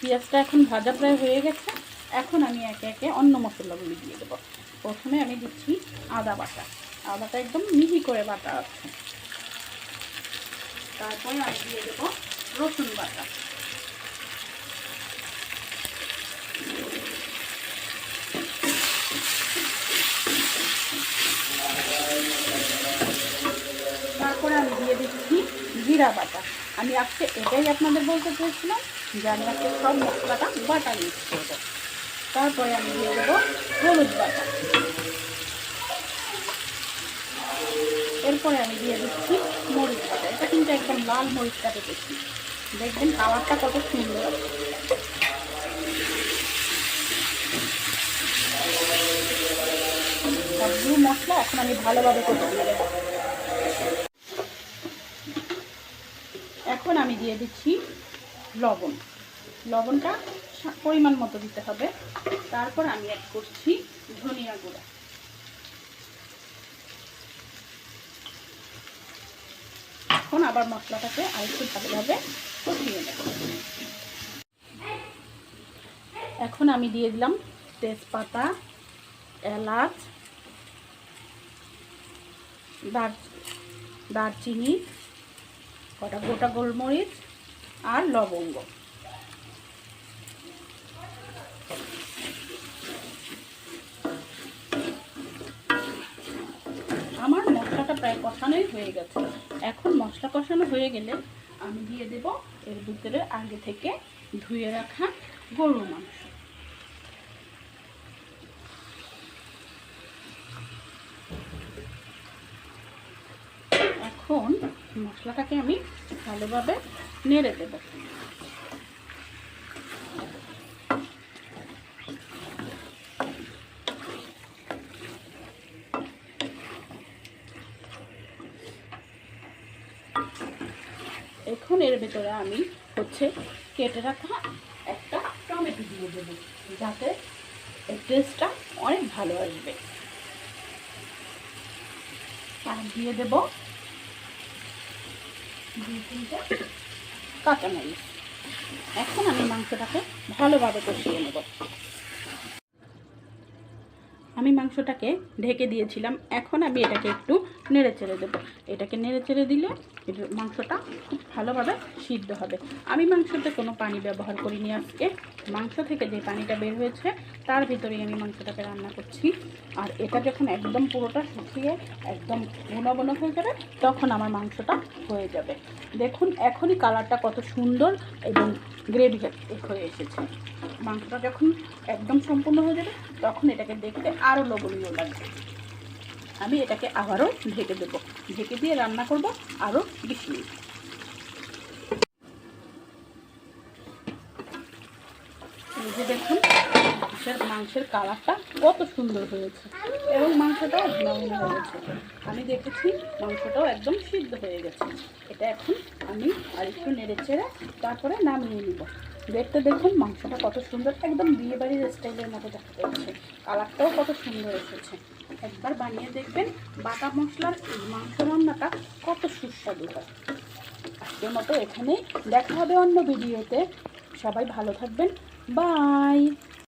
পেঁয়াজটা এখন ভাজা প্রায় হয়ে গেছে। এখন আমি একে একে অন্য মশলাগুলি দিয়ে দেবো। প্রথমে আমি দিচ্ছি আদা বাটা। আদাটা একদম মিহি করে বাটা আছে। তারপরে আমি দিয়ে দেবো রসুন বাটা। তারপরে আমি দিয়ে দিচ্ছি জিরা বাটা। আমি আজকে এটাই আপনাদের বলতে চেয়েছিলাম যে আমি আজকে সব মশলাটা বাটা মিক্স করব তারপরে আমি দিয়ে দেবো হলুদ বাটা। এরপরে আমি দিয়ে দিচ্ছি মরিচ বাটা। এটা কিন্তু একদম লাল মরিচটা পেতেছি দেখবেন কালারটা কত সুন্দর। সবগুলো মশলা এখন আমি ভালোভাবে কষিয়ে দেবো এখন আমি দিয়ে দিচ্ছি লবণ। লবণটা পরিমাণ মতো দিতে হবে। তারপর আমি অ্যাড করছি ধনিয়া গুঁড়া। এখন আবার মশলাটাকে আরেকটু ভালোভাবে কষিয়ে নেব। এখন আমি দিয়ে দিলাম তেজপাতা, এলাচ, দার দারচিনি কটা? গোটা গোলমরিচ আর লবঙ্গ। আমার মশলাটা প্রায় কষানোই হয়ে গেছে। এখন মশলা কষানো হয়ে গেলে আমি দিয়ে দেব এর ভিতরে আগে থেকে ধুয়ে রাখা গরুর মাংস। এখন মশলাটাকে আমি ভালোভাবে নেড়ে দেব। এখন এর ভেতরে আমি হচ্ছে কেটে রাখা একটা টমেটো দিয়ে দেবো, যাতে টেস্টটা অনেক ভালো আসবে। আর দিয়ে দেব দুই তিনটে কাঁচামরিচ। এখন আমি মাংসটাকে ভালোভাবে কষিয়ে নেব। আমি মাংসটাকে ঢেকে দিয়েছিলাম। এখন আমি এটাকে একটু নেড়ে চেড়ে দেবো। এটাকে নেড়ে চেড়ে দিলে এটার মাংসটা খুব ভালোভাবে সিদ্ধ হবে। আমি মাংসতে কোনো পানি ব্যবহার করিনি আজকে। মাংস থেকে যে পানিটা বের হয়েছে, তার ভিতরেই আমি মাংসটাকে রান্না করছি। আর এটা যখন একদম পুরোটা শুকিয়ে একদম ঘন ঘন হয়ে যাবে, তখন আমার মাংসটা হয়ে যাবে। দেখুন, এখনই কালারটা কত সুন্দর এবং গ্রেভি হয়ে এসেছে। মাংসটা যখন একদম সম্পূর্ণ হয়ে যাবে, তখন এটাকে দেখতে আরও লোভনীয় লাগবে। আমি এটাকে আবারও ঢেকে দেব। ঢেকে দিয়ে রান্না করব আরও বিশ মিনিট। এই যে দেখুন, মাংসের কালারটা কত সুন্দর হয়েছে এবং মাংসটাও নরম হয়েছে। আমি দেখেছি মাংসটাও একদম সিদ্ধ হয়ে গেছে। এটা এখন আমি আরেকটু নেড়ে চেড়ে তারপরে নামিয়ে নিব। দেখতে দেখুন মাংসটা কত সুন্দর, একদম বিয়েবাড়ির স্টাইলের মতো দেখা যাচ্ছে কালারটাও কত সুন্দর এসেছে। একবার বানিয়ে দেখবেন বাটা মশলার এই মাংস রান্নাটা কত সুস্বাদু হয়। আজকের মতো এখানেই দেখা হবে অন্য ভিডিওতে। সবাই ভালো থাকবেন। বাই।